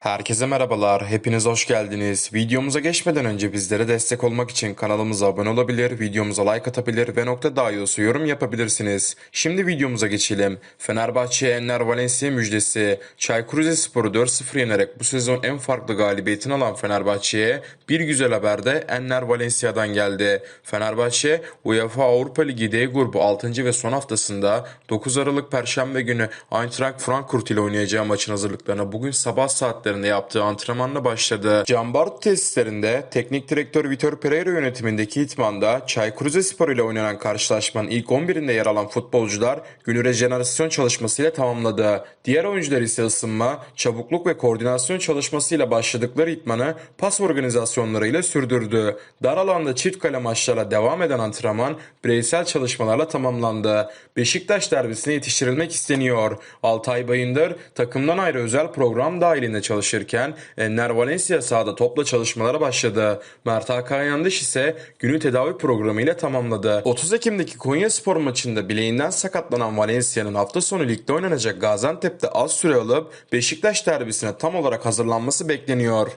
Herkese merhabalar, hepiniz hoş geldiniz. Videomuza geçmeden önce bizlere destek olmak için kanalımıza abone olabilir, videomuza like atabilir ve nokta dahi yorum yapabilirsiniz. Şimdi videomuza geçelim. Fenerbahçe'ye Enner Valencia müjdesi. Çaykur Rizespor'u 4-0 yenerek bu sezon en farklı galibiyetini alan Fenerbahçe'ye bir güzel haber de Enner Valencia'dan geldi. Fenerbahçe UEFA Avrupa Ligi D grubu 6. ve son haftasında 9 Aralık Perşembe günü Eintracht Frankfurt ile oynayacağı maçın hazırlıklarına bugün sabah saatlerinde yaptığı antrenmanla başladı. Cambart tesislerinde teknik direktör Vitor Pereira yönetimindeki itmanda Çaykur Rizespor ile oynanan karşılaşmanın ilk 11'inde yer alan futbolcular günü rejenerasyon çalışmasıyla tamamladı. Diğer oyuncular ise ısınma, çabukluk ve koordinasyon çalışmasıyla başladıkları itmanı pas organizasyonlarıyla sürdürdü. Dar alanda çift kale maçlara devam eden antrenman bireysel çalışmalarla tamamlandı. Beşiktaş derbisine yetiştirilmek isteniyor. Altay Bayındır takımdan ayrı özel program dahilinde çalışırken Enner Valencia sahada topla çalışmalara başladı. Mert Hakan Yandaş ise günü tedavi programı ile tamamladı. 30 Ekim'deki Konya Spor maçında bileğinden sakatlanan Valencia'nın hafta sonu ligde oynanacak Gaziantep'te az süre alıp Beşiktaş derbisine tam olarak hazırlanması bekleniyor.